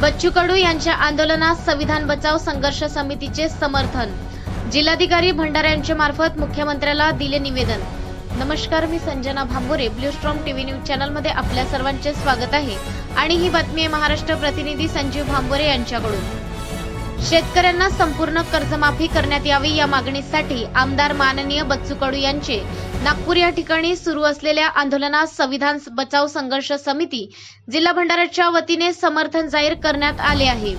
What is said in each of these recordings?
बच्चू कडू यांच्या आंदोलनास संविधान बचाव संघर्ष समितीचे समर्थन. जिल्हाधिकारी भंडारा यांच्या मार्फत मुख्यमंत्र्याला दिले निवेदन. नमस्कार मी Sanjana Bhambore Blue Storm TV news चॅनलमध्ये आपल्या सर्वांचे स्वागत आहे. आणि ही बातमी आहे महाराष्ट्र प्रतिनिधी संजीव भांबोरे यांच्याकडून. शेतकऱ्यांना संपूर्ण कर्जमाफी करण्यात यावी या मागणीसाठी आमदार माननीय बच्चू कडू यांचे नागपूर या ठिकाणी सुरू असलेल्या आंदोलनास संविधान बचाव संघर्ष समिती जिल्हा भंडाराच्या वतीने समर्थन जाहीर करण्यात आले आहे.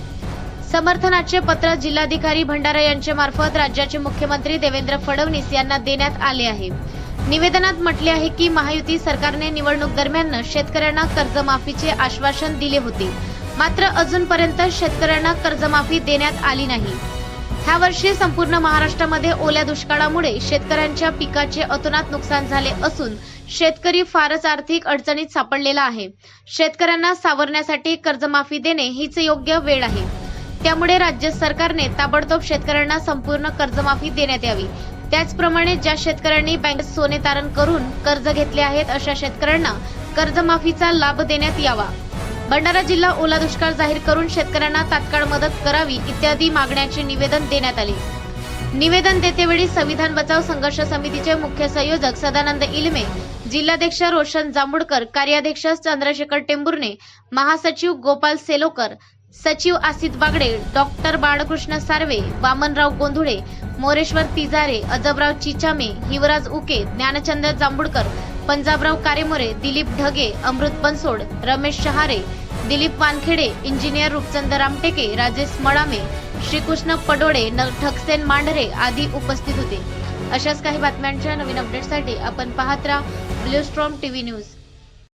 समर्थनाचे पत्र जिल्हाधिकारी भंडारा यांच्या मार्फत राज्याचे मुख्यमंत्री देवेंद्र फडणवीस यांना देण्यात आले आहे. निवेदनात म्हटले आहे की महायुती सरकारने निवडणूक दरम्यान शेतकऱ्यांना कर्जमाफीचे आश्वासन दिले होते. मात्र अजूनपर्यंत शेतकऱ्यांना कर्जमाफी देण्यात आली नाही. ह्या वर्षी संपूर्ण महाराष्ट्रामध्ये ओल्या दुष्काळामुळे शेतकऱ्यांच्या पिकाचे अतोनात नुकसान झाले असून शेतकरी फारच आर्थिक अडचणीत सापडलेला आहे. शेतकऱ्यांना सावरण्यासाठी कर्जमाफी देणे हीच योग्य वेळ आहे. त्यामुळे राज्य सरकारने ताबडतोब शेतकऱ्यांना संपूर्ण कर्जमाफी देण्यात यावी. त्याचप्रमाणे ज्या शेतकऱ्यांनी बँकेत सोने तारण करून कर्ज घेतले आहेत अशा शेतकऱ्यांना कर्जमाफीचा लाभ देण्यात यावा. भंडारा जिल्हा ओला दुष्काळ जाहीर करून शेतकऱ्यांना तात्काळ मदत करावी इत्यादी मागण्याचे निवेदन देण्यात आले. निवेदन देतेवेळी संविधान बचाव संघर्ष समितीचे मुख्य संयोजक सदानंद इलमे जिल्हाध्यक्ष रोशन जांभुडकर कार्याध्यक्ष चंद्रशेखर टेंभुर्णे महासचिव गोपाल सेलोकर सचिव आसित बागडे डॉक्टर बाळकृष्ण सार्वे वामनराव गोंधुळे मोरेश्वर तिजारे अजबराव चिचामे हिवराज उके ज्ञानचंद जांभुडकर पंजाबराव कारेमोरे दिलीप ढगे अमृत बनसोड रमेश शहारे दिलीप वानखेडे इंजिनियर रूपचंद रामटेके राजेश मळामे श्रीकृष्ण पडोळे ठकसेन मांढरे आदी उपस्थित होते. अशाच काही बातम्यांच्या नवीन अपडेटसाठी आपण पाहत राहा. Blue storm TV news